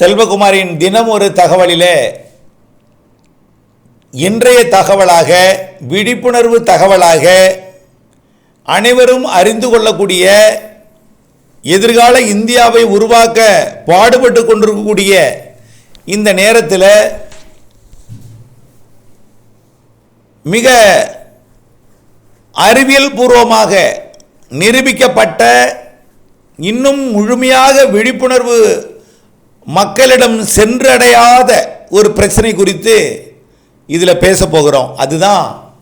செல்வகுமாரின் தினம் ஒரு தகவலிலே இன்றைய தகவலாக விழிப்புணர்வு தகவலாக அனைவரும் அறிந்து கொள்ளக்கூடிய எதிர்கால இந்தியாவை உருவாக்க பாடுபட்டு கொண்டிருக்கக்கூடிய இந்த நேரத்தில் மிக அறிவியல் பூர்வமாக நிரூபிக்கப்பட்ட இன்னும் முழுமையாக விழிப்புணர்வு மக்களிடம் சென்றடையாத ஒரு பிரச்சனை குறித்து இதில் பேச போகிறோம். அதுதான்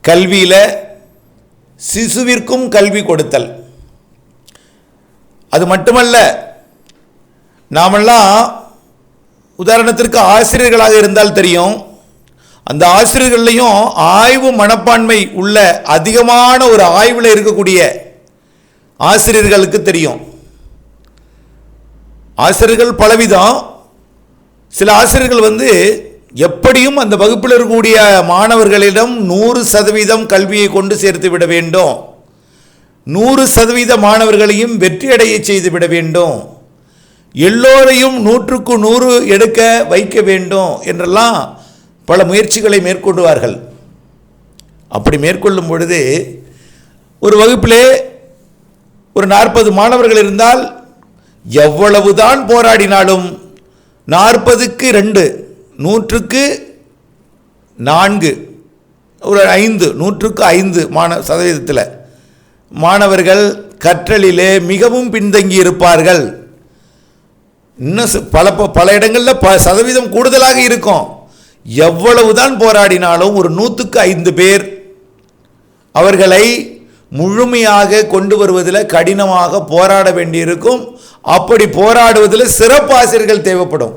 கல்வியில் சிசுவிற்கும் கல்வி கொடுத்தல். அது மட்டுமல்ல நாமெல்லாம் உதாரணத்திற்கு ஆசிரியர்களாக இருந்தால் தெரியும். அந்த ஆசிரியர்கள்லையும் ஆய்வு மனப்பான்மை உள்ள அதிகமான ஒரு ஆய்வில் இருக்கக்கூடிய ஆசிரியர்களுக்கு தெரியும். ஆசிரியர்கள் பலவிதம். சில ஆசிரியர்கள் வந்து எப்படியும் அந்த வகுப்பில் இருக்கக்கூடிய மாணவர்களிடம் நூறு சதவீதம் கல்வியை கொண்டு சேர்த்து விட வேண்டும். நூறு சதவீத மாணவர்களையும் வெற்றியடைய செய்து விட வேண்டும். எல்லோரையும் நூற்றுக்கு நூறு எடுக்க வைக்க வேண்டும் என்றெல்லாம் பல முயற்சிகளை மேற்கொண்டுவார்கள். அப்படி மேற்கொள்ளும் பொழுது ஒரு வகுப்பிலே ஒரு நாற்பது மாணவர்கள் இருந்தால் எவ்வளவுதான் போராடினாலும் நாற்பதுக்கு ரெண்டு நூற்றுக்கு நான்கு ஒரு ஐந்து நூற்றுக்கு ஐந்து மாண சதவீதத்தில் மாணவர்கள் கற்றலிலே மிகவும் பின்தங்கி இருப்பார்கள். இன்னும் பல ப- பல இடங்களில் ப சதவீதம் கூடுதலாக இருக்கும். எவ்வளவுதான் போராடினாலும் ஒரு நூற்றுக்கு ஐந்து பேர் அவர்களை முழுமையாக கொண்டு வருவதில் கடினமாக போராட வேண்டியிருக்கும். அப்படி போராடுவதில் சிறப்பு ஆசிரியர்கள் தேவைப்படும்.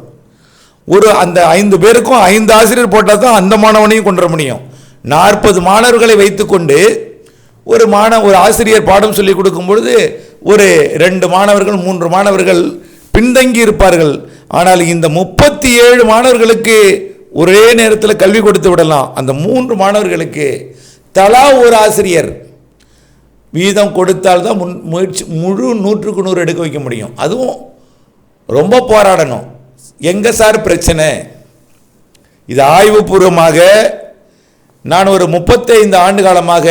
ஒரு அந்த ஐந்து பேருக்கும் ஐந்து ஆசிரியர் போட்டால் தான் அந்த மாணவனையும் கொண்டு வர முடியும். நாற்பது மாணவர்களை வைத்துக்கொண்டு ஒரு மாணவ ஒரு ஆசிரியர் பாடம் சொல்லி கொடுக்கும் பொழுது ஒரு ரெண்டு மாணவர்கள் மூன்று மாணவர்கள் பின்தங்கி இருப்பார்கள். ஆனால் இந்த முப்பத்தி ஏழு மாணவர்களுக்கு ஒரே நேரத்தில் கல்வி கொடுத்து விடலாம். அந்த மூன்று மாணவர்களுக்கு தலா ஒரு ஆசிரியர் வீதம் கொடுத்தால் தான் முன் முயற்சி முழு நூற்றுக்கு நூறு எடுக்க வைக்க முடியும். அதுவும் ரொம்ப போராடணும். எங்கே சார் பிரச்சனை? இது ஆய்வுபூர்வமாக நான் ஒரு முப்பத்தைந்து ஆண்டு காலமாக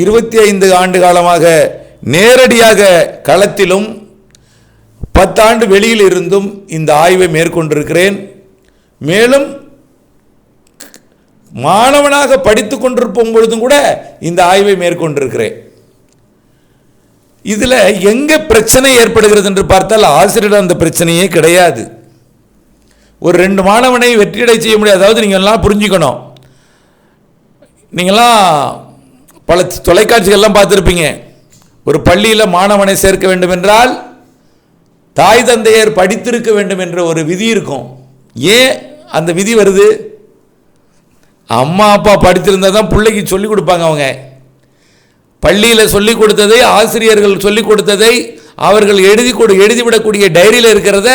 இருபத்தி ஐந்து ஆண்டு காலமாக நேரடியாக களத்திலும் பத்தாண்டு வெளியில் இருந்தும் இந்த ஆய்வை மேற்கொண்டிருக்கிறேன். மேலும் மாணவனாக படித்து கொண்டிருப்போம் பொழுதும் கூட இந்த ஆய்வை மேற்கொண்டிருக்கிறேன். இதில் எங்கே பிரச்சனை ஏற்படுகிறது என்று பார்த்தால் ஆசிரியர் அந்த பிரச்சனையே கிடையாது. ஒரு ரெண்டு மாணவனை வெற்றியடை செய்ய முடியாது. அதாவது நீங்கள் எல்லாம் புரிஞ்சுக்கணும். நீங்கள்லாம் பல தொலைக்காட்சிகள்லாம் பார்த்துருப்பீங்க. ஒரு பள்ளியில் மாணவனை சேர்க்க வேண்டும் என்றால் தாய் தந்தையர் படித்திருக்க வேண்டும் என்ற ஒரு விதி இருக்கும். ஏன் அந்த விதி வருது? அம்மா அப்பா படித்திருந்தால் தான் பிள்ளைக்கு சொல்லிக் கொடுப்பாங்க அவங்க. பள்ளியில் சொல்லிக் கொடுத்ததை ஆசிரியர்கள் சொல்லிக் கொடுத்ததை அவர்கள் எழுதி கொடு எழுதிவிடக்கூடிய டைரியில் இருக்கிறத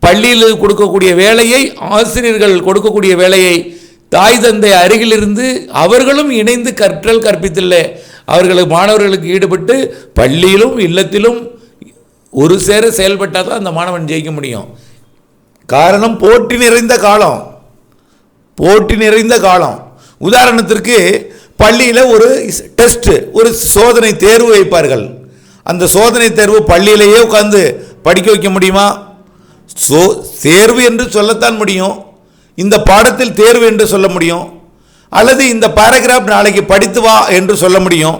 பள்ளியில் கொடுக்கக்கூடிய வேலையை ஆசிரியர்கள் கொடுக்கக்கூடிய வேலையை தாய் தந்தை அருகிலிருந்து அவர்களும் இணைந்து கற்றல் கற்பித்தில்லை அவர்களுக்கு மாணவர்களுக்கு ஈடுபட்டு பள்ளியிலும் இல்லத்திலும் ஒரு சேர செயல்பட்டால் தான் அந்த மாணவன் ஜெயிக்க முடியும். காரணம் போட்டி நிறைந்த காலம். போட்டி நிறைந்த காலம். உதாரணத்திற்கு பள்ளியில் ஒரு டெஸ்ட்டு ஒரு சோதனை தேர்வு வைப்பார்கள். அந்த சோதனை தேர்வு பள்ளியிலேயே உட்காந்து படிக்க வைக்க முடியுமா? சோ தேர்வு என்று சொல்லத்தான் முடியும். இந்த பாடத்தில் தேர்வு என்று சொல்ல முடியும். அல்லது இந்த பேராகிராஃப் நாளைக்கு படித்து வா என்று சொல்ல முடியும்.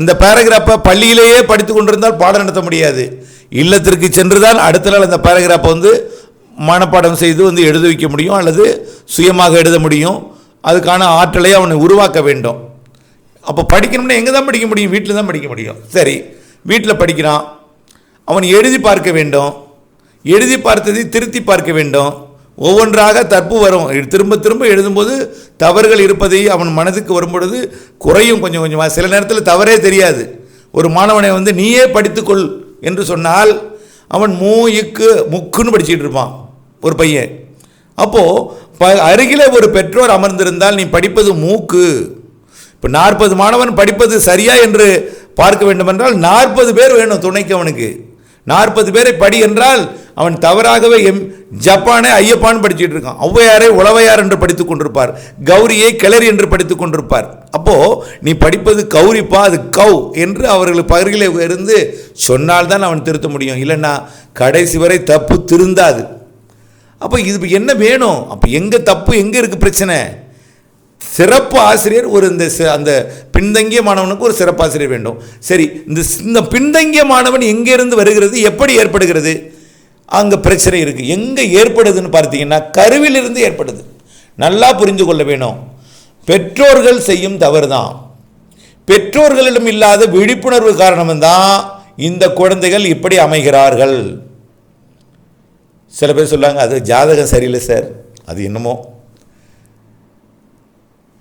அந்த பேராகிராஃபை பள்ளியிலேயே படித்து கொண்டிருந்தால் பாடம் நடத்த முடியாது. இல்லத்திற்கு சென்று தான் அடுத்த நாள் அந்த பேராகிராஃபை வந்து மனப்பாடம் செய்து வந்து எழுத வைக்க முடியும் அல்லது சுயமாக எழுத முடியும். அதுக்கான ஆற்றலை அவனை உருவாக்க வேண்டும். அப்போ படிக்கணும்னா எங்கே தான் படிக்க முடியும்? வீட்டில் தான் படிக்க முடியும். சரி வீட்டில் படிக்கிறான். அவன் எழுதி பார்க்க வேண்டும். எழுதி பார்த்ததை திருத்தி பார்க்க வேண்டும். ஒவ்வொன்றாக தப்பு வரும். திரும்ப திரும்ப எழுதும்போது தவறுகள் இருப்பதை அவன் மனதுக்கு வரும்பொழுது குறையும் கொஞ்சம் கொஞ்சமாக சில நேரத்தில் தவறே தெரியாது. ஒரு மாணவனை வந்து நீயே படித்துக்கொள் என்று சொன்னால் அவன் மூ இக்கு முக்குன்னு படிச்சுட்டு இருப்பான். ஒரு பையன். அப்போது ப அருகில் ஒரு பெற்றோர் அமர்ந்திருந்தால் நீ படிப்பது மூக்கு. இப்போ நாற்பது மாணவன் படிப்பது சரியா என்று பார்க்க வேண்டுமென்றால் நாற்பது பேர் வேணும் துணைக்கு அவனுக்கு. நாற்பது பேரை படி என்றால் அவன் தவறாகவே எம் ஜப்பானை ஐயப்பான் படிச்சுட்டு இருக்கான். ஔவையாரை உளவையார் என்று படித்துக் கொண்டிருப்பார். கௌரியை கிளறி என்று படித்துக் கொண்டிருப்பார். அப்போது நீ படிப்பது கௌரிப்பா அது கவ் என்று அவர்கள் பகர்களை இருந்து சொன்னால்தான் அவன் திருத்த முடியும். இல்லைன்னா கடைசி வரை தப்பு திருந்தாது. அப்போ இது என்ன வேணும்? அப்போ எங்கே தப்பு எங்கே இருக்குது பிரச்சனை? சிறப்பு ஆசிரியர் ஒரு இந்த அந்த பின்தங்கிய மாணவனுக்கு ஒரு சிறப்பு ஆசிரியர் வேண்டும். சரி இந்த இந்த பின்தங்கிய மாணவன் எங்கேருந்து வருகிறது எப்படி ஏற்படுகிறது? அங்கே பிரச்சனை இருக்குது எங்கே ஏற்படுதுன்னு பார்த்தீங்கன்னா கருவிலிருந்து ஏற்படுது. நல்லா புரிந்து கொள்ள வேணும். பெற்றோர்கள் செய்யும் தவறு தான் பெற்றோர்களிடம் இல்லாத விழிப்புணர்வு காரணம்தான் இந்த குழந்தைகள் இப்படி அமைகிறார்கள். சில பேர் சொல்லுவாங்க அது ஜாதகம் சரியில்லை சார். அது என்னமோ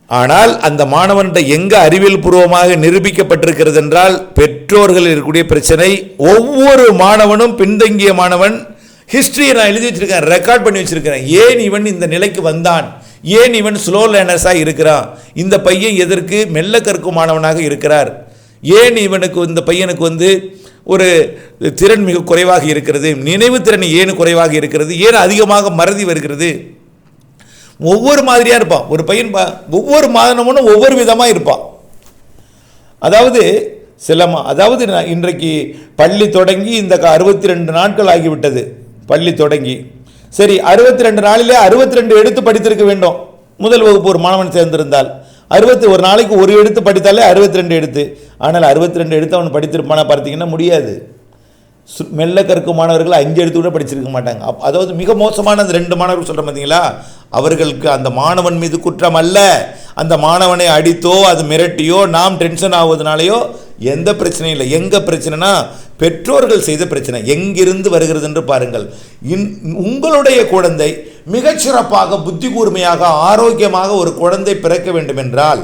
ஆனால் அந்த மாணவன்கிட்ட எங்கே அறிவியல் பூர்வமாக நிரூபிக்கப்பட்டிருக்கிறது என்றால் பெற்றோர்கள் இருக்கக்கூடிய பிரச்சனை. ஒவ்வொரு மாணவனும் பின்தங்கிய மாணவன் ஹிஸ்ட்ரியை நான் எழுதி வச்சிருக்கேன் ரெக்கார்ட் பண்ணி வச்சிருக்கிறேன். ஏன் இவன் இந்த நிலைக்கு வந்தான்? ஏன் இவன் ஸ்லோ லேர்னர்ஸாக இருக்கிறான்? இந்த பையன் எதற்கு மெல்ல கற்கும் மாணவனாக இருக்கிறார்? ஏன் இவனுக்கு இந்த பையனுக்கு வந்து ஒரு திறன் மிக குறைவாக இருக்கிறது? நினைவு திறன் ஏன் குறைவாக இருக்கிறது? ஏன் அதிகமாக மறதி வருகிறது? ஒவ்வொரு மாதிரியாக இருப்பான் ஒரு பையன் பா- ஒவ்வொரு மாதனமும் ஒவ்வொரு விதமாக இருப்பான் அதாவது சில மா அதாவது நான் இன்றைக்கு பள்ளி தொடங்கி இந்த அறுபத்தி ரெண்டு நாட்கள் ஆகிவிட்டது. பள்ளி தொடங்கி. சரி அறுபத்தி ரெண்டு நாளிலே அறுபத்தி ரெண்டு எடுத்து படித்திருக்க வேண்டும். முதல் வகுப்பு ஒரு மாணவன் சேர்ந்திருந்தால். அறுபத்தி ஒரு நாளைக்கு ஒரு எடுத்து படித்தாலே அறுபத்தி ரெண்டு எடுத்து. ஆனால் அறுபத்தி ரெண்டு எடுத்து அவன் படித்திருப்பானா பார்த்தீங்கன்னா முடியாது. மெல்ல கற்கும் மாணவர்கள் அஞ்சு எடுத்து கூட படிச்சிருக்க மாட்டாங்க. அப் அதாவது மிக மோசமான அந்த ரெண்டு மாணவர்கள் சொல்கிறேன் பார்த்தீங்களா அவர்களுக்கு அந்த மாணவன் மீது குற்றம் அல்ல. அந்த மாணவனை அடித்தோ அது மிரட்டியோ நாம் டென்ஷன் ஆவதனாலேயோ எந்த பிரச்சனையும் இல்லை. எங்கே பிரச்சனைனா பெற்றோர்கள் செய்த பிரச்சனை. எங்கிருந்து வருகிறது என்று பாருங்கள். இன் உங்களுடைய குழந்தை மிகச்சிறப்பாக புத்தி கூர்மையாக ஆரோக்கியமாக ஒரு குழந்தை பிறக்க வேண்டும் என்றால்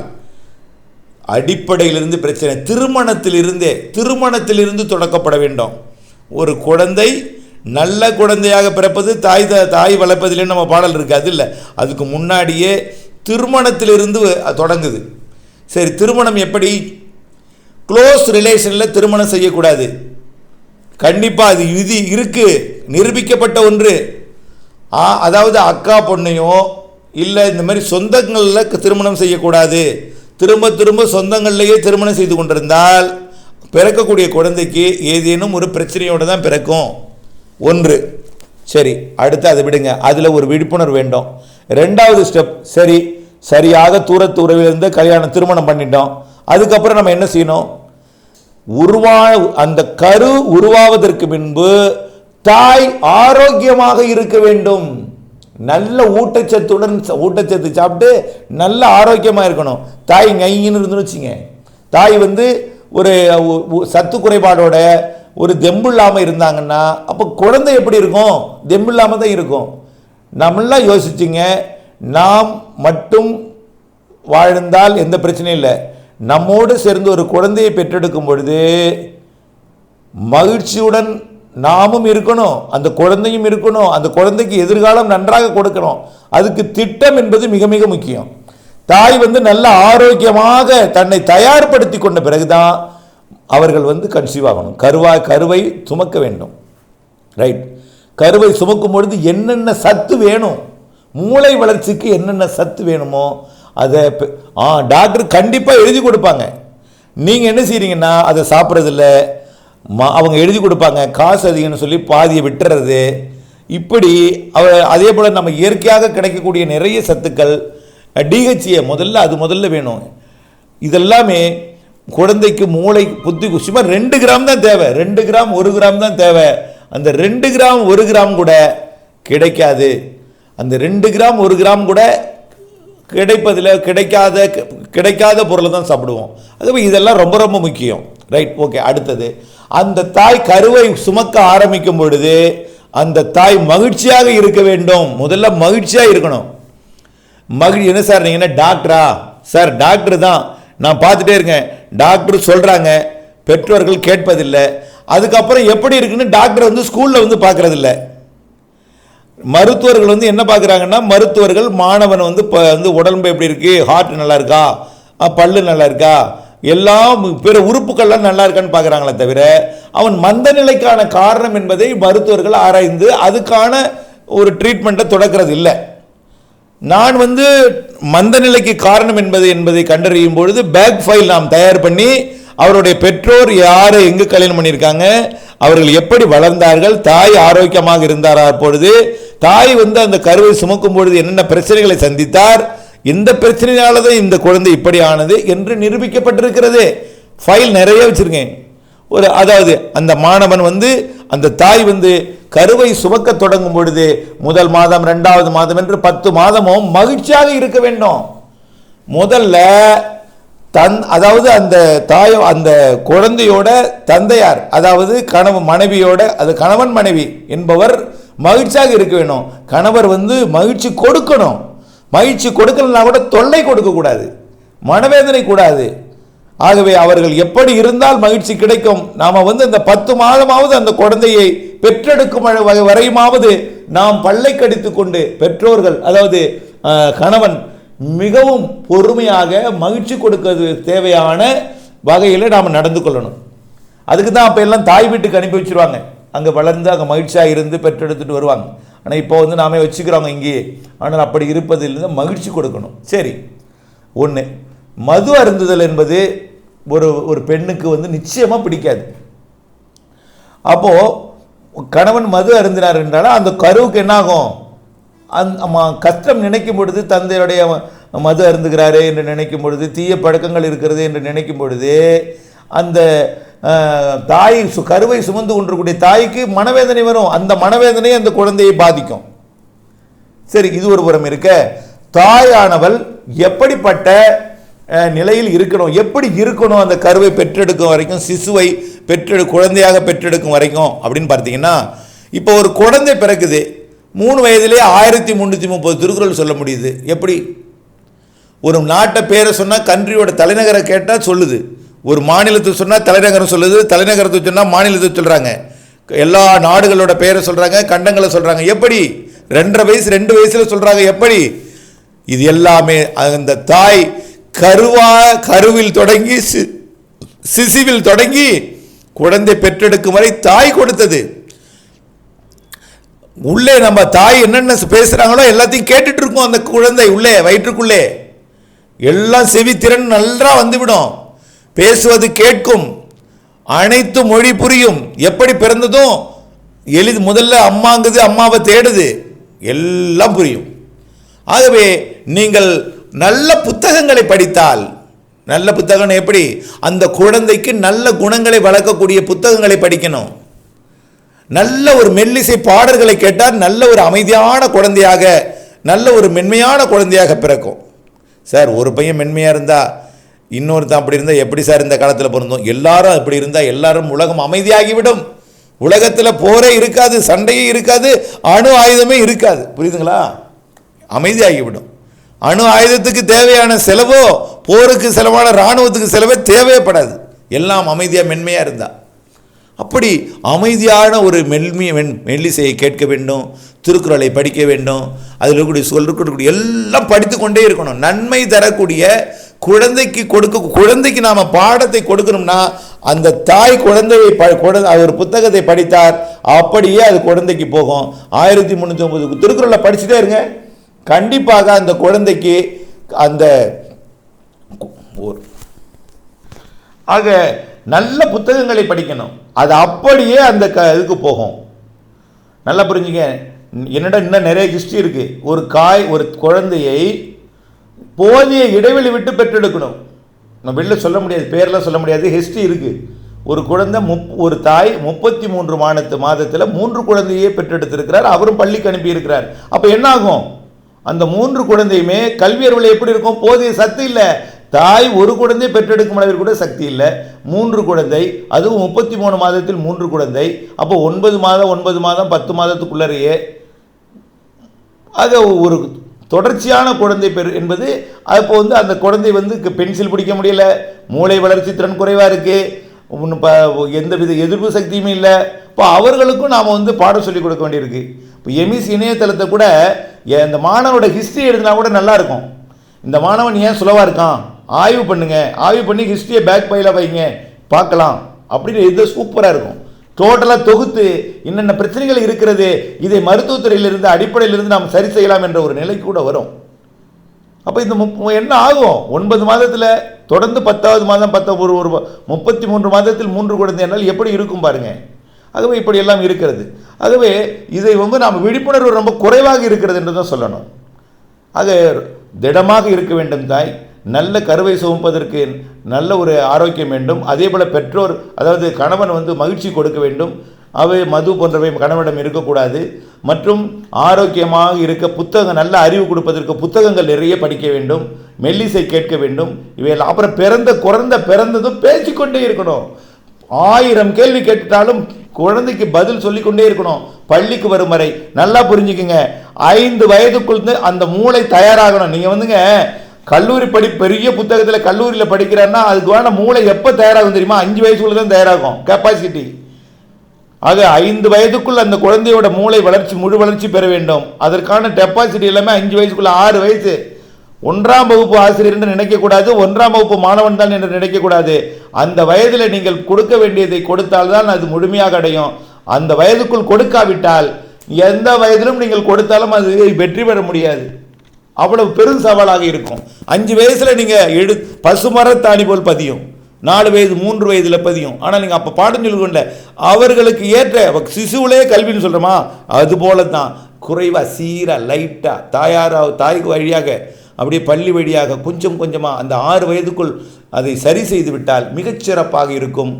அடிப்படையிலிருந்து பிரச்சனை திருமணத்திலிருந்தே திருமணத்திலிருந்து தொடக்கப்பட வேண்டும். ஒரு குழந்தை நல்ல குழந்தையாக பிறப்பது தாய் த தாய் வளர்ப்பதிலே நம்ம பாடல் இருக்குது அது இல்லை. அதுக்கு முன்னாடியே திருமணத்திலிருந்து தொடங்குது. சரி திருமணம் எப்படி? க்ளோஸ் ரிலேஷனில் திருமணம் செய்யக்கூடாது. கண்டிப்பாக அது விதி இருக்குது நிரூபிக்கப்பட்ட ஒன்று. அதாவது அக்கா பொண்ணையோ இல்லை இந்த மாதிரி சொந்தங்களில் திருமணம் செய்யக்கூடாது. திரும்ப திரும்ப சொந்தங்கள்லேயே திருமணம் செய்து கொண்டிருந்தால் பிறக்கக்கூடிய குழந்தைக்கு ஏதேனும் ஒரு பிரச்சனையோடு தான் பிறக்கும். ஒன்று. சரி அடுத்து அதை விடுங்க. அதில் ஒரு விழிப்புணர்வு வேண்டும். ரெண்டாவது ஸ்டெப் சரி சரியாக தூரத்து உறவிலிருந்து கல்யாணம் திருமணம் பண்ணிட்டோம். அதுக்கப்புறம் நம்ம என்ன செய்யணும்? உருவா அந்த கரு உருவாவதற்கு முன்பு தாய் ஆரோக்கியமாக இருக்க வேண்டும். நல்ல ஊட்டச்சத்துடன் ஊட்டச்சத்து சாப்பிட்டு நல்ல ஆரோக்கியமாக இருக்கணும். தாய் நையின்னு இருந்துன்னு வச்சுங்க தாய் வந்து ஒரு சத்து குறைபாடோட ஒரு தெம்பு இல்லாமல் இருந்தாங்கன்னா அப்போ குழந்தை எப்படி இருக்கும்? தெம்பு இல்லாமல் தான் இருக்கும். நம்மளாம் யோசிச்சிங்க நாம் மட்டும் வாழ்ந்தால் எந்த பிரச்சனையும் இல்லை. நம்மோடு சேர்ந்து ஒரு குழந்தையை பெற்றெடுக்கும் பொழுது மகிழ்ச்சியுடன் நாமும் இருக்கணும் அந்த குழந்தையும் இருக்கணும் அந்த குழந்தைக்கு எதிர்காலம் நன்றாக கொடுக்கணும். அதுக்கு திட்டம் என்பது மிக மிக முக்கியம். தாய் வந்து நல்ல ஆரோக்கியமாக தன்னை தயார்படுத்தி கொண்ட பிறகுதான் அவர்கள் வந்து கன்சீவ் ஆகணும். கருவா கருவை சுமக்க வேண்டும். ரைட் கருவை சுமக்கும் பொழுது என்னென்ன சத்து வேணும்? மூளை வளர்ச்சிக்கு என்னென்ன சத்து வேணுமோ அதை பெ- ஆ டாக்டர் கண்டிப்பாக எழுதி கொடுப்பாங்க. நீங்கள் என்ன செய்கிறீங்கன்னா அதை சாப்பிட்றதில்ல. மா அவங்க எழுதி கொடுப்பாங்க. காசு அதிகம்னு சொல்லி பாதியை விட்டுறது. இப்படி அவ அதே போல் நம்ம இயற்கையாக கிடைக்கக்கூடிய நிறைய சத்துக்கள் டிஹெச்ஏ முதல்ல அது முதல்ல வேணும். இதெல்லாமே குழந்தைக்கு மூளை புத்தி சும்மா ரெண்டு கிராம் தான் தேவை. ரெண்டு கிராம் ஒரு கிராம் தான் தேவை. அந்த ரெண்டு கிராம் ஒரு கிராம் கூட கிடைக்காது. அந்த ரெண்டு கிராம் ஒரு கிராம் கூட கிடைப்பதில் கிடைக்காத கிடைக்காத பொருளை தான் சாப்பிடுவோம். அதுவும் இதெல்லாம் ரொம்ப ரொம்ப முக்கியம். ரைட் ஓகே அடுத்தது. அந்த தாய் கருவை சுமக்க ஆரம்பிக்கும் பொழுது அந்த தாய் மகிழ்ச்சியாக இருக்க வேண்டும். முதல்ல மகிழ்ச்சியாக இருக்கணும். மகிழ் என்ன சார் நீங்கள் என்ன டாக்டரா சார் டாக்டர் தான். நான் பார்த்துட்டே இருக்கேன். டாக்டர் சொல்கிறாங்க பெற்றோர்கள் கேட்பதில்லை. அதுக்கப்புறம் எப்படி இருக்குன்னு டாக்டர் வந்து ஸ்கூலில் வந்து பார்க்கறதில்ல. மருத்துவர்கள் வந்து என்ன பார்க்குறாங்கன்னா மருத்துவர்கள் மாணவன் வந்து இப்போ வந்து உடம்பு எப்படி இருக்குது ஹார்ட் நல்லா இருக்கா? பல்லு நல்லா இருக்கா? எல்லாம் பிற உறுப்புகள்லாம் நல்லா இருக்கான்னு பார்க்குறாங்களே தவிர அவன் மந்த நிலைக்கான காரணம் என்பதை மருத்துவர்கள் ஆராய்ந்து அதுக்கான ஒரு ட்ரீட்மெண்ட்டை தொடக்கிறது இல்லை நான் வந்து மந்த நிலைக்கு காரணம் என்பது என்பதை கண்டறியும் பொழுது பேக் ஃபைல் நாம் தயார் பண்ணி அவருடைய பெற்றோர் யாரை எங்கு கல்யாணம் பண்ணியிருக்காங்க அவர்கள் எப்படி வளர்ந்தார்கள் தாய் ஆரோக்கியமாக இருந்தாரா பொழுது தாய் வந்து அந்த கருவை சுமக்கும் பொழுது என்னென்ன பிரச்சனைகளை சந்தித்தார் இந்த பிரச்சனையால தான் இந்த குழந்தை இப்படி ஆனது என்று நிரூபிக்கப்பட்டிருக்கிறது. ஃபைல் நிறைய வச்சுருக்கேன். ஒரு அதாவது அந்த மாணவன் வந்து அந்த தாய் வந்து கருவை சுமக்க தொடங்கும் பொழுது முதல் மாதம் இரண்டாவது மாதம் என்று பத்து மாதமும் மகிழ்ச்சியாக இருக்க வேண்டும். முதல்ல தன் அதாவது அந்த தாயோ அந்த குழந்தையோட தந்தையார் அதாவது கணவன் மனைவியோட அது கணவன் மனைவி என்பவர் மகிழ்ச்சியாக இருக்க வேணும் கணவர் வந்து மகிழ்ச்சி கொடுக்கணும். மகிழ்ச்சி கொடுக்கலனா கூட தொல்லை கொடுக்கக்கூடாது. மனவேதனை கூடாது. ஆகவே அவர்கள் எப்படி இருந்தால் மகிழ்ச்சி கிடைக்கும். நாம் வந்து இந்த பத்து மாதமாவது அந்த குழந்தையை பெற்றெடுக்கும் வரையுமாவது நாம் பல்லை கடித்து கொண்டு பெற்றோர்கள் அதாவது கணவன் மிகவும் பொறுமையாக மகிழ்ச்சி கொடுக்கிறது தேவையான வகையில் நாம் நடந்து கொள்ளணும். அதுக்கு தான் அப்போ எல்லாம் தாய் வீட்டுக்கு அனுப்பி வச்சிருவாங்க. அங்கே வளர்ந்து அங்கே மகிழ்ச்சியாக இருந்து பெற்றெடுத்துட்டு வருவாங்க. ஆனால் இப்போ வந்து நாமே வச்சுக்கிறோங்க இங்கேயே. ஆனால் அப்படி இருப்பதிலிருந்து மகிழ்ச்சி கொடுக்கணும். சரி. ஒன்று மது அருந்துதல் என்பது ஒரு ஒரு பெண்ணுக்கு வந்து நிச்சயமாக பிடிக்காது. அப்போது கணவன் மது அருந்தினார் என்றாலும் அந்த கருவுக்கு என்னாகும்? அந் அம்மா கஷ்டம் நினைக்கும் பொழுது தந்தையுடைய மது அருந்துகிறாரே என்று நினைக்கும் பொழுது தீய பழக்கங்கள் இருக்கிறது என்று நினைக்கும் பொழுது அந்த தாய் சு கருவை சுமந்து கொண்டிருக்கூடிய தாய்க்கு மனவேதனை வரும். அந்த மனவேதனை அந்த குழந்தையை பாதிக்கும். சரி இது ஒரு புறம் இருக்க. தாயானவள் எப்படிப்பட்ட நிலையில் இருக்கணும். எப்படி இருக்கணும்? அந்த கருவை பெற்றெடுக்கும் வரைக்கும் சிசுவை பெற்றெடு குழந்தையாக பெற்றெடுக்கும் வரைக்கும் அப்படின்னு பார்த்தீங்கன்னா இப்போ ஒரு குழந்தை பிறக்குது. மூணு வயதிலே ஆயிரத்தி முந்நூற்றி முப்பது திருக்குறள் சொல்ல முடியுது. எப்படி? ஒரு நாட்டை பேரை சொன்னால் கண்ட்ரியோட தலைநகரை கேட்டால் சொல்லுது. ஒரு மாநிலத்தை சொன்னால் தலைநகரம் சொல்லுது. தலைநகரத்தை சொன்னால் மாநிலத்தை சொல்கிறாங்க எல்லா நாடுகளோட பேரை சொல்கிறாங்க கண்டங்களை சொல்கிறாங்க எப்படி? ரெண்டரை வயசு ரெண்டு வயசில் சொல்கிறாங்க எப்படி? இது எல்லாமே அந்த தாய் கருவா கருவில் தொடங்கி சி சிசுவில் தொடங்கி குழந்தை பெற்றெடுக்கும் வரை தாய் கொடுத்தது. உள்ளே நம்ம தாய் என்னென்ன பேசுகிறாங்களோ எல்லாத்தையும் கேட்டுட்டு இருக்கோம் அந்த குழந்தை உள்ளே வயிற்றுக்குள்ளே. எல்லாம் செவித்திறன் நல்லா வந்துவிடும். பேசுவது கேட்கும். அனைத்து மொழி புரியும். எப்படி பிறந்ததும் எளிது முதல்ல அம்மாங்குது அம்மாவை தேடுது. எல்லாம் புரியும். ஆகவே நீங்கள் நல்ல புத்தகங்களை படித்தால் நல்ல புத்தகம் எப்படி? அந்த குழந்தைக்கு நல்ல குணங்களை வளர்க்கக்கூடிய புத்தகங்களை படிக்கணும். நல்ல ஒரு மெல்லிசை பாடல்களை கேட்டால் நல்ல ஒரு அமைதியான குழந்தையாக நல்ல ஒரு மென்மையான குழந்தையாக பிறக்கும். சார் ஒரு பையன் மென்மையாக இருந்தால் இன்னொருத்தன் அப்படி இருந்தால் எப்படி சார் இந்த காலத்தில் பிறந்தோம் எல்லாரும் அப்படி இருந்தால் எல்லாரும் உலகம் அமைதியாகிவிடும். உலகத்தில் போரே இருக்காது சண்டையே இருக்காது அணு ஆயுதமே இருக்காது. புரியுதுங்களா? அமைதியாகிவிடும். அணு ஆயுதத்துக்கு தேவையான செலவோ போருக்கு செலவான இராணுவத்துக்கு செலவே தேவைப்படாது எல்லாம் அமைதியாக மென்மையாக இருந்தால் அப்படி அமைதியான ஒரு மெல்மிய மென் மெல்லிசையை கேட்க வேண்டும் திருக்குறளை படிக்க வேண்டும் அதில் இருக்கக்கூடிய சொல் இருக்கக்கூடிய எல்லாம் படித்து கொண்டே இருக்கணும். நன்மை தரக்கூடிய குழந்தைக்கு கொடுக்க குழந்தைக்கு நாம் பாடத்தை கொடுக்கணும்னா அந்த தாய் குழந்தையை ப குழந்தை ஒரு புத்தகத்தை படித்தார் அப்படியே அது குழந்தைக்கு போகும். ஆயிரத்தி முந்நூற்றி ஒன்பது திருக்குறளை படிச்சுட்டே இருங்க. கண்டிப்பாக அந்த குழந்தைக்கு அந்த ஆக நல்ல புத்தகங்களை படிக்கணும். அது அப்படியே அந்த க இதுக்கு போகும். நல்லா புரிஞ்சுங்க? என்னடா இன்னும் நிறைய ஹிஸ்ட்ரி இருக்கு. ஒரு காய் ஒரு குழந்தையை போதிய இடைவெளி விட்டு பெற்றெடுக்கணும். நம்ம வெளில சொல்ல முடியாது பேரெலாம் சொல்ல முடியாது ஹிஸ்ட்ரி இருக்கு. ஒரு குழந்தை முப் ஒரு தாய் முப்பத்தி மூன்று மாதத்து மாதத்தில் மூன்று குழந்தையே பெற்றெடுத்திருக்கிறார் அவரும் பள்ளிக்கு அனுப்பியிருக்கிறார். அப்போ என்ன ஆகும் அந்த மூன்று குழந்தையுமே கல்வி அறிவில் எப்படி இருக்கும்? போதிய சக்தி இல்லை. தாய் ஒரு குழந்தை பெற்றெடுக்கும் அளவில் கூட சக்தி இல்லை. மூன்று குழந்தை அதுவும் முப்பத்தி மூணு மாதத்தில் மூன்று குழந்தை. அப்போ ஒன்பது மாதம் ஒன்பது மாதம் பத்து மாதத்துக்குள்ளறையே ஆக ஒரு தொடர்ச்சியான குழந்தை பெரு என்பது அப்போ வந்து அந்த குழந்தை வந்து பென்சில் பிடிக்க முடியல. மூளை வளர்ச்சி திறன் குறைவாக இருக்குது இப்போ எந்த வித எதிர்ப்பு சக்தியுமே இல்லை. இப்போ அவர்களுக்கும் நாம் வந்து பாடம் சொல்லி கொடுக்க வேண்டியிருக்கு. எமிஸ் இணையதளத்தை கூட இந்த மாணவனோட ஹிஸ்ட்ரி எழுதினா கூட நல்லாயிருக்கும். இந்த மாணவன் ஏன் சுலவாக இருக்கான்? ஆய்வு பண்ணுங்கள் ஆய்வு பண்ணி ஹிஸ்ட்ரியை பேக் பையில் வைங்க. பார்க்கலாம். அப்படின்னு இது சூப்பராக இருக்கும். டோட்டலாக தொகுத்து என்னென்ன பிரச்சனைகள் இருக்கிறது இதை மருத்துவத்துறையிலிருந்து அடிப்படையிலிருந்து நாம் சரி செய்யலாம் என்ற ஒரு நிலை கூட வரும். அப்போ இந்த முப் என்ன ஆகும்? ஒன்பது மாதத்தில் தொடர்ந்து பத்தாவது மாதம் பத்த ஒரு ஒரு முப்பத்தி மூன்று மாதத்தில் மூன்று குழந்தை என்றால் எப்படி இருக்கும் பாருங்கள் ஆகவே இப்படி எல்லாம் இருக்கிறது. ஆகவே இதை வந்து நாம் விழிப்புணர்வு ரொம்ப குறைவாக இருக்கிறது என்று தான் சொல்லணும். ஆக திடமாக இருக்க வேண்டும் தாய். நல்ல கருவை சுமப்பதற்கு நல்ல ஒரு ஆரோக்கியம் வேண்டும். அதே போல் பெற்றோர் அதாவது கணவன் வந்து மகிழ்ச்சி கொடுக்க வேண்டும். அவை மது போன்றவை கணவனிடம் இருக்கக்கூடாது. மற்றும் ஆரோக்கியமாக இருக்க புத்தகம் நல்ல அறிவு கொடுப்பதற்கு புத்தகங்கள் நிறைய படிக்க வேண்டும். மெல்லிசை கேட்க வேண்டும். இவையெல்லாம் அப்புறம் பிறந்த குறந்த பிறந்ததும் பேசிக்கொண்டே இருக்கணும். ஆயிரம் கேள்வி கேட்டுட்டாலும் குழந்தைக்கு பதில் சொல்லிக்கொண்டே இருக்கணும். பள்ளிக்கு வரும் வரை நல்லா புரிஞ்சுக்குங்க. ஐந்து வயதுக்குள்ள அந்த மூளை தயாராகணும். நீங்கள் வந்துங்க கல்லூரி படி பெரிய புத்தகத்தில் கல்லூரியில் படிக்கிறான்னா அதுக்கு வேணா மூளை எப்போ தயாராகும் தெரியுமா? அஞ்சு வயசுக்குள்ள தான் தயாராகும். கெப்பாசிட்டி ஆக ஐந்து வயதுக்குள்ள அந்த குழந்தையோட மூளை வளர்ச்சி முழு வளர்ச்சி பெற வேண்டும். அதற்கான டெபாசிட்டி எல்லாமே அஞ்சு வயசுக்குள்ள ஆறு வயசு. ஒன்றாம் வகுப்பு ஆசிரியர் என்று நினைக்கக்கூடாது ஒன்றாம் வகுப்பு மாணவன் தான் என்று நினைக்கக்கூடாது. அந்த வயதில் நீங்கள் கொடுக்க வேண்டியதை கொடுத்தால்தான் அது முழுமையாக அடையும். அந்த வயதுக்குள் கொடுக்காவிட்டால் எந்த வயதிலும் நீங்கள் கொடுத்தாலும் அது வெற்றி பெற முடியாது. அவ்வளவு பெரும் சவாலாக இருக்கும். அஞ்சு வயசில் நீங்கள் எடு பசுமரத்தாணி போல் பதியும். நாலு வயது மூன்று வயதில் பதியும். ஆனால் நீங்கள் அப்போ பாடம் சொல்லி கொண்ட அவர்களுக்கு ஏற்ற சிசுவிலே கல்வின்னு சொல்கிறோமா அது போல தான் குறைவாக சீராக லைட்டாக தாயாராக தாய்க்கு வழியாக அப்படியே பள்ளி வழியாக கொஞ்சம் கொஞ்சமாக அந்த ஆறு வயதுக்குள் அதை சரி செய்து விட்டால் மிகச்சிறப்பாக இருக்கும்.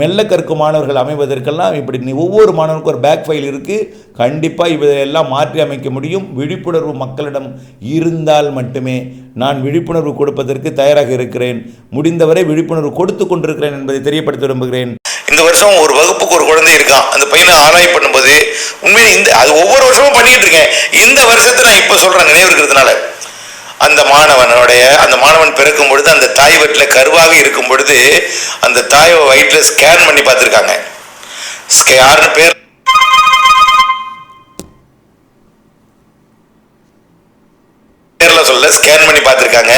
மெல்ல கற்கும் மாணவர்கள் அமைவதற்கெல்லாம் இப்படி நீ ஒவ்வொரு மாணவனுக்கும் ஒரு பேக் ஃபைல் இருக்குது கண்டிப்பாக இவையெல்லாம் மாற்றி அமைக்க முடியும். விழிப்புணர்வு மக்களிடம் இருந்தால் மட்டுமே நான் விழிப்புணர்வு கொடுப்பதற்கு தயாராக இருக்கிறேன். முடிந்தவரை விழிப்புணர்வு கொடுத்து கொண்டிருக்கிறேன் என்பதை தெரியப்படுத்த விரும்புகிறேன். இந்த வருஷம் ஒரு வகுப்புக்கு ஒரு குழந்தை இருக்கான். அந்த பையனை ஆராய் பண்ணும்போது உண்மையிலே இந்த அது ஒவ்வொரு வருஷமும் பண்ணிட்டு இருக்கேன். இந்த வருஷத்தை நான் இப்போ சொல்கிறேன் நினைவு இருக்கிறதுனால. அந்த மாணவனுடைய அந்த மாணவன் பிறக்கும் பொழுது அந்த தாய் வயிற்றில் கருவாக இருக்கும் பொழுது அந்த தாய் வயிற்றில் ஸ்கேன் பண்ணி பார்த்துருக்காங்க. யாருன்னு பேர்? பேரில் சொல்ல ஸ்கேன் பண்ணி பார்த்துருக்காங்க.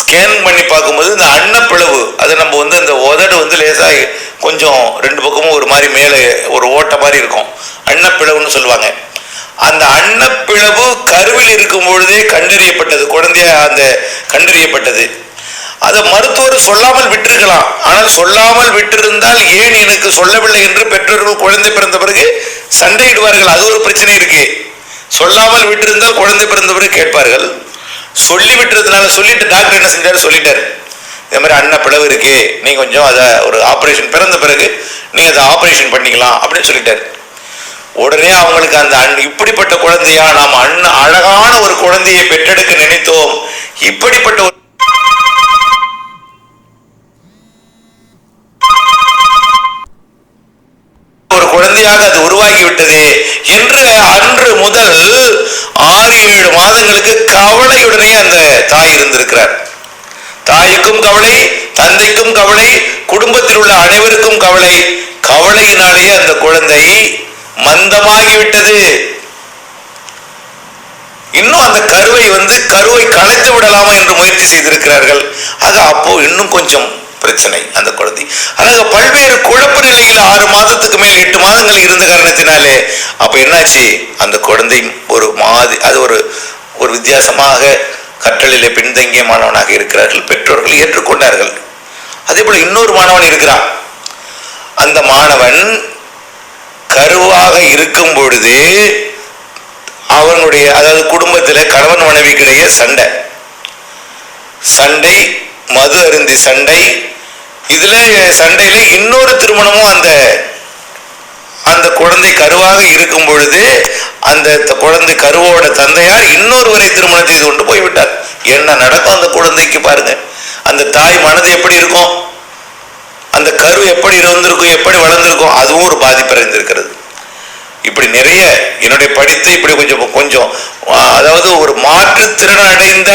ஸ்கேன் பண்ணி பார்க்கும்போது இந்த அன்னப்பிளவு அது நம்ம வந்து அந்த உதடு வந்து லேசாக கொஞ்சம் ரெண்டு பக்கமும் ஒரு மாதிரி மேலே ஒரு ஓட்டை மாதிரி இருக்கும். அன்னப்பிளவுன்னு சொல்லுவாங்க. அந்த அன்னப்பிளவு கருவில் இருக்கும் பொழுதே கண்டறியப்பட்டது குழந்தைய அந்த கண்டறியப்பட்டது. அதை மருத்துவர் சொல்லாமல் விட்டிருக்கலாம். ஆனால் சொல்லாமல் விட்டிருந்தால் ஏன் எனக்கு சொல்லவில்லை என்று பெற்றோர்கள் குழந்தை பிறந்த பிறகு சண்டையிடுவார்கள்? அது ஒரு பிரச்சனை இருக்கு. சொல்லாமல் விட்டிருந்தால் குழந்தை பிறந்த பிறகு கேட்பார்கள். சொல்லி விட்டுறதுனால சொல்லிட்டு டாக்டர் என்ன செஞ்சாரு? சொல்லிட்டார். இந்த மாதிரி அன்ன பிளவு இருக்கு. நீ கொஞ்சம் அதை ஒரு ஆப்ரேஷன் பிறந்த பிறகு நீ அதை ஆப்ரேஷன் பண்ணிக்கலாம் அப்படின்னு சொல்லிட்டாரு. உடனே அவங்களுக்கு அந்த அன் இப்படிப்பட்ட குழந்தையா நாம் அண்ண அழகான ஒரு குழந்தையை பெற்றெடுக்க நினைத்தோம். இப்படிப்பட்ட ஒரு குழந்தையாக அது உருவாகிவிட்டது என்று அன்று முதல் ஆறு ஏழு மாதங்களுக்கு கவலையுடனே அந்த தாய் இருந்திருக்கிறார். தாய்க்கும் கவலை தந்தைக்கும் கவலை குடும்பத்தில் உள்ள அனைவருக்கும் கவலை. கவலையினாலேயே அந்த குழந்தை மந்தமாகிவிட்டது. இன்னும் அந்த கருவை வந்து கருவை கலைத்து விடலாமா என்று முயற்சி செய்திருக்கிறார்கள். ஆக அப்போ இன்னும் கொஞ்சம் பிரச்சனை அந்த குழந்தை. அதாவது பல்வேறு குழப்ப நிலையில் ஆறு மாதத்துக்கு மேல் எட்டு மாதங்கள் இருந்த காரணத்தினாலே அப்ப என்னாச்சு? அந்த குழந்தை ஒரு மாதிரி அது ஒரு ஒரு வித்தியாசமாக கற்றலிலே பின்தங்கிய மாணவனாக இருக்கிறார்கள். பெற்றோர்கள் ஏற்றுக்கொண்டார்கள். அதே போல இன்னொரு மாணவன் இருக்கிறான். அந்த மாணவன் கருவாக இருக்கும் பொழுது அவனுடைய அதாவது குடும்பத்தில் கணவன் மனைவிக்கிடையே சண்டை. சண்டை மது அருந்தி சண்டை. இதில் சண்டையில இன்னொரு திருமணமும் அந்த அந்த குழந்தை கருவாக இருக்கும் பொழுது அந்த த- குழந்தை கருவோட தந்தையார் இன்னொருவரை திருமணம் செய்து கொண்டு போய்விட்டார். என்ன நடக்கும் அந்த குழந்தைக்கு பாருங்க. அந்த தாய் மனது எப்படி இருக்கும்? அந்த கரு எப்படி இருந்திருக்கும் எப்படி வளர்ந்திருக்கும் அதுவும் ஒரு பாதிப்பு அடைந்திருக்கிறது இப்படி நிறைய என்னுடைய படித்து இப்படி கொஞ்சம் கொஞ்சம் அதாவது ஒரு மாற்றுத்திறன் அடைந்த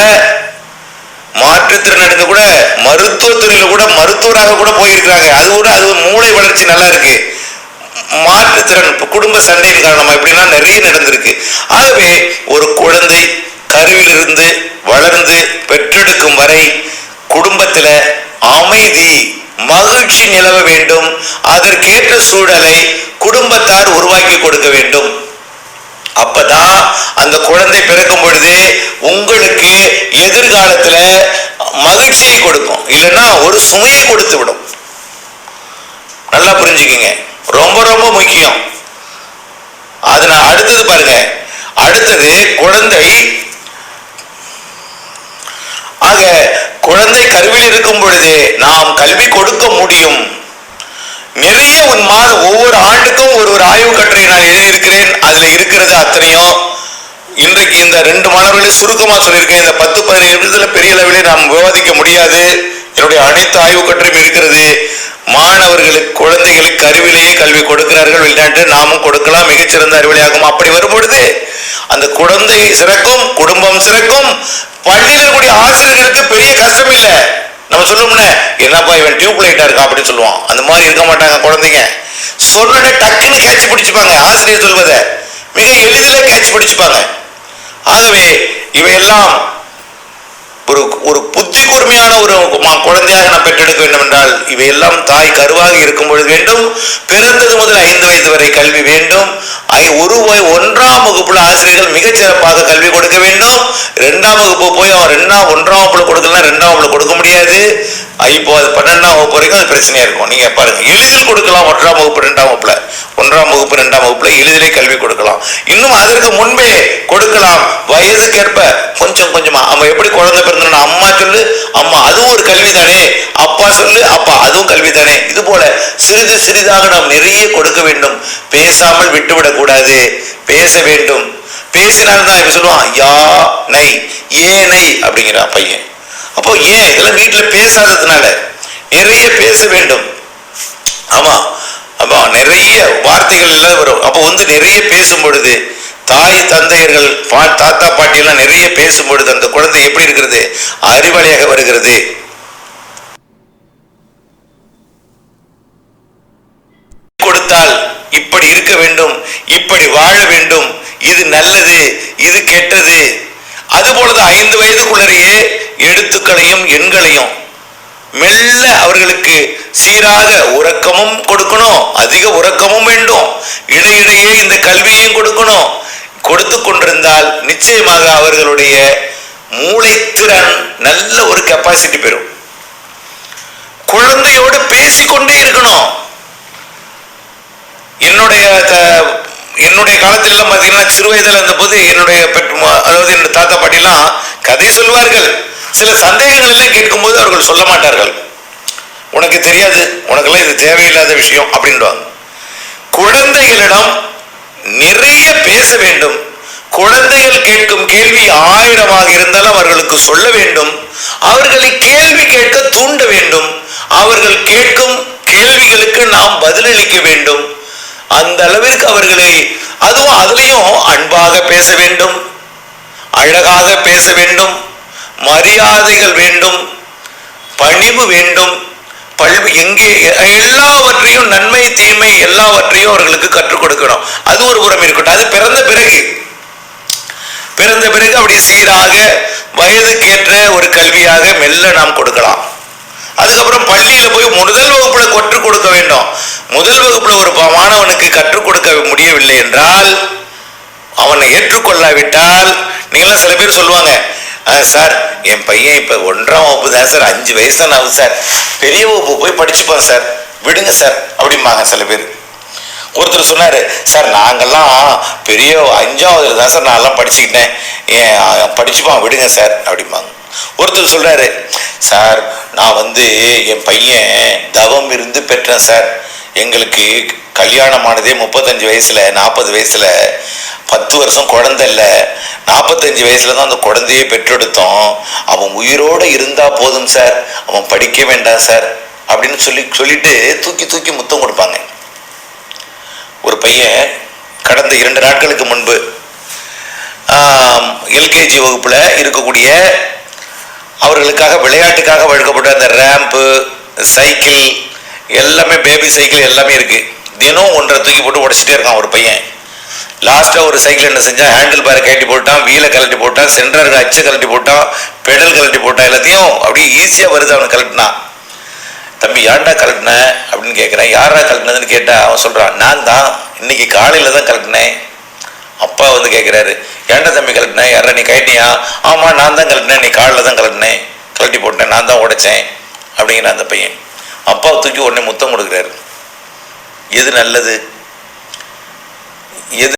மாற்றுத்திறன் அடைந்த கூட மருத்துவத்துறையில கூட மருத்துவராக கூட போயிருக்கிறாங்க. அது கூட அது மூளை வளர்ச்சி நல்லா இருக்கு. மாற்றுத்திறன் குடும்ப சண்டையின் காரணமா இப்படிலாம் நிறைய நடந்திருக்கு. ஆகவே ஒரு குழந்தை கருவிலிருந்து வளர்ந்து பெற்றெடுக்கும் வரை குடும்பத்துல அமைதி மகிழ்ச்சி நிலவ வேண்டும். அதற்கேற்ற சூழலை குடும்பத்தார் உருவாக்கி கொடுக்க வேண்டும். அப்பதான் அந்த குழந்தை பிறக்கும் பொழுது உங்களுக்கு எதிர்காலத்துல மகிழ்ச்சியை கொடுக்கும். இல்லைன்னா ஒரு சுமையை கொடுத்து விடும். நல்லா புரிஞ்சுக்கிங்க. ரொம்ப ரொம்ப முக்கியம். அதனால அடுத்தது பாருங்க. அடுத்தது குழந்தை ஆக குழந்தை கருவில் இருக்கும் பொழுதே நாம் கல்வி கொடுக்க முடியும். நிறைய உன் மாத ஒவ்வொரு ஆண்டுக்கும் ஒரு ஒரு ஆய்வு கட்டுரை நான் எழுதியிருக்கிறேன். அதுல இருக்கிறது அத்தனையும் இன்றைக்கு இந்த ரெண்டு மாணவர்களை சுருக்கமா சொல்லியிருக்கேன். இந்த பத்து பதினேழு நிமிஷத்துல பெரிய அளவிலே நாம் விவாதிக்க முடியாது. என்னுடைய அனைத்து ஆய்வு கட்டுரையும் இருக்கிறது. மாணவர்களுக்கு குழந்தைகளுக்கு கருவிலேயே கல்வி கொடுக்கிறார்கள். வெளிநாட்டு நாமும் கொடுக்கலாம். மிகச்சிறந்த அறிவிலையாகும் அப்படி வரும்பொழுது அந்த குழந்தை சிறக்கும் குடும்பம் சிறக்கும். பள்ளியில் இருக்கக்கூடிய ஆசிரியர்களுக்கு பெரிய கஷ்டம் இல்லை. நம்ம சொல்லுவோம்ல என்னப்பா இவன் டியூப் லைட்டா இருக்கா அப்படின்னு சொல்லுவான். அந்த மாதிரி இருக்க மாட்டாங்க குழந்தைங்க. சொன்னோட டக்குன்னு கேட்ச் பிடிச்சுப்பாங்க. ஆசிரியர் சொல்வதை மிக எளிதில் கேட்ச் பிடிச்சுப்பாங்க. ஆகவே இவையெல்லாம் ஒரு ஒரு புத்தி கூர்மையான ஒரு குழந்தையாக நாம் பெற்றெடுக்க வேண்டும் என்றால் இவையெல்லாம் தாய் கருவாக இருக்கும் பொழுது வேண்டும். பிறந்தது முதல் ஐந்து வயது வரை கல்வி வேண்டும். ஐ- ஒரு வய- ஒன்றாம் வகுப்புல ஆசிரியர்கள் மிகச் சிறப்பாக கல்வி கொடுக்க வேண்டும். ரெண்டாம் வகுப்பு போய் அவன் ரெண்டாம் ஒன்றாம் வகுப்புல கொடுக்கலாம் ரெண்டாம் வகுப்புல கொடுக்க முடியாது. இப்போ அது பன்னெண்டாம் வகுப்பு வரைக்கும் அது பிரச்சனையாக இருக்கும். நீங்கள் பாருங்கள் எளிதில் கொடுக்கலாம் ஒன்றாம் வகுப்பு ரெண்டாம் வகுப்புல. ஒன்றாம் வகுப்பு ரெண்டாம் வகுப்புல எளிதிலே கல்வி கொடுக்கலாம். இன்னும் அதற்கு முன்பே கொடுக்கலாம். வயதுக்கேற்ப கொஞ்சம் கொஞ்சமாக அவன் எப்படி குழந்தை பிறந்தனா அம்மா சொல்லு. அம்மா அதுவும் ஒரு கல்வி தானே அப்பா சொல்லு அப்பா அதுவும் கல்வி தானே இது போல சிறிது சிறிதாக நாம் நிறைய கொடுக்க வேண்டும். பேசாமல் விட்டுவிடக்கூடாது. பேச வேண்டும். பேசினால்தான் இப்போ சொல்லுவான் யா நை ஏ நை அப்படிங்கிறான் பையன். அப்போ ஏன் இதெல்லாம் வீட்டில் பேசாததுனால நிறைய பேச வேண்டும்? ஆமா. அப்போ நிறைய வார்த்தைகள் எல்லாம் வரும். அப்போ வந்து நிறைய பேசும் பொழுது தாய் தந்தையர்கள் பா தாத்தா பாட்டியெல்லாம் நிறைய பேசும் பொழுது அந்த குழந்தை எப்படி இருக்கிறது? அறிவாளியாக வருகிறது. கொடுத்தால் இப்படி இருக்க வேண்டும் இப்படி வாழ வேண்டும். இது நல்லது இது கெட்டது. அதுபொழுது ஐந்து வயதுக்குள்ளரையே எழுத்துக்களையும் எண்களையும் மெல்ல அவர்களுக்கு சீராக உறக்கமும் கொடுக்கணும் அதிக உறக்கமும் வேண்டும். இடையிடையே இந்த கல்வியையும் கொடுக்கணும். கொடுத்து கொண்டிருந்தால் நிச்சயமாக அவர்களுடைய மூளைத்திறன் நல்ல ஒரு கெப்பாசிட்டி பெறும். குழந்தையோடு பேசிக்கொண்டே இருக்கணும். என்னுடைய த- என்னுடைய காலத்திலாம் பார்த்தீங்கன்னா சிறு வயதில் இருந்தபோது என்னுடைய பெற்று அதாவது என்னுடைய தாத்தா பாட்டிலாம் கதை சொல்வார்கள். சில சந்தேகங்கள் எல்லாம் கேட்கும்போது அவர்கள் சொல்ல மாட்டார்கள். உனக்கு தெரியாது உனக்கெல்லாம் இது தேவையில்லாத விஷயம் அப்படின்வாங்க குழந்தைகளிடம் நிறைய பேச வேண்டும். குழந்தைகள் கேட்கும் கேள்வி ஆயிரமாக இருந்தாலும் அவர்களுக்கு சொல்ல வேண்டும். அவர்களை கேள்வி கேட்க தூண்ட வேண்டும். அவர்கள் கேட்கும் கேள்விகளுக்கு நாம் பதிலளிக்க வேண்டும். அந்த அளவிற்கு அவர்களை அதுவும் அதுலேயும் அன்பாக பேச வேண்டும் அழகாக பேச வேண்டும் மரியாதைகள் வேண்டும் பணிவு வேண்டும் பல்வி எங்கே எல்லாவற்றையும் நன்மை தீமை எல்லாவற்றையும் அவர்களுக்கு கற்றுக் கொடுக்கணும். அது ஒரு புறம் இருக்கட்டும். அது பிறந்த பிறகு. பிறந்த பிறகு அப்படி சீராக வயதுக்கேற்ற ஒரு கல்வியாக மெல்ல நாம் கொடுக்கலாம். அதுக்கப்புறம் பள்ளியில போய் முதல் வகுப்புல கற்றுக் கொடுக்க வேண்டும் முதல் வகுப்புல ஒரு மாணவனுக்கு கற்றுக் கொடுக்க முடியவில்லை என்றால் அவனை ஏற்றுக்கொள்ளாவிட்டால் நீங்களாம் சில பேர் சொல்லுவாங்க சார் என் பையன் இப்ப ஒன்றாம் வகுப்பு தான் சார். அஞ்சு வயசு தான் ஆகுது சார். பெரிய வகுப்பு போய் படிச்சுப்பான் சார். விடுங்க சார் அப்படிம்பாங்க சில பேர். ஒருத்தர் சொன்னாரு சார் நாங்கள்லாம் பெரிய அஞ்சாவதுல தான் சார். நான்லாம் படிச்சுக்கிட்டேன். ஏன் படிச்சுப்பான் விடுங்க சார் அப்படிம்பாங்க. ஒருத்தர் சொல்றாரு சார் நான் வந்து என் பையன் தவம் இருந்து பெற்றேன் சார். எங்களுக்கு கல்யாணமானதே முப்பத்தஞ்சு வயசில் நாற்பது வயசில். பத்து வருஷம் குழந்தை இல்லை. நாற்பத்தஞ்சு வயசில் தான் அந்த குழந்தையை பெற்றெடுத்தோம். அவன் உயிரோடு இருந்தால் போதும் சார். அவன் படிக்க வேண்டாம் சார். அப்படின்னு சொல்லி சொல்லிட்டு தூக்கி தூக்கி முத்தம் கொடுப்பாங்க. ஒரு பையன் கடந்த இரண்டு நாட்களுக்கு முன்பு எல்கேஜி வகுப்பில் இருக்கக்கூடிய அவர்களுக்காக விளையாட்டுக்காக வழங்கப்பட்ட அந்த ரேம்ப்பு சைக்கிள் எல்லாமே பேபி சைக்கிள் எல்லாமே இருக்கு. தினம் ஒன்றை தூக்கி போட்டு உடைச்சிட்டே இருக்கான் ஒரு பையன். லாஸ்ட்டாக ஒரு சைக்கிள் என்ன செஞ்சான்? ஹேண்டில் பேரை கழட்டி போட்டான் வீலை கழட்டி போட்டான் சென்டருக்கு அச்சை கழட்டி போட்டான் பெடல் கழட்டி போட்டான் எல்லாத்தையும் அப்படியே ஈஸியாக வருது அவனை கலட்டினான் தம்பி ஏன்டா கலட்டின அப்படின்னு கேட்குறேன் யாரா கலட்டினதுன்னு கேட்டால் அவன் சொல்கிறான் நான் தான். இன்னைக்கு காலையில் தான் கலட்டினேன் அப்பா வந்து கேட்குறாரு ஏன்டா தம்பி கலட்டினேன் யாரா நீ கட்டினியா ஆமாம் நான் தான் கலட்டினேன் நீ காலில் தான் கலட்டினேன் கழட்டி போட்டேன். நான் தான் உடைச்சேன். அப்படிங்கிற அந்த பையன். அப்பா தூக்கி உடனே முத்தம் கொடுக்குறாரு. எது நல்லது?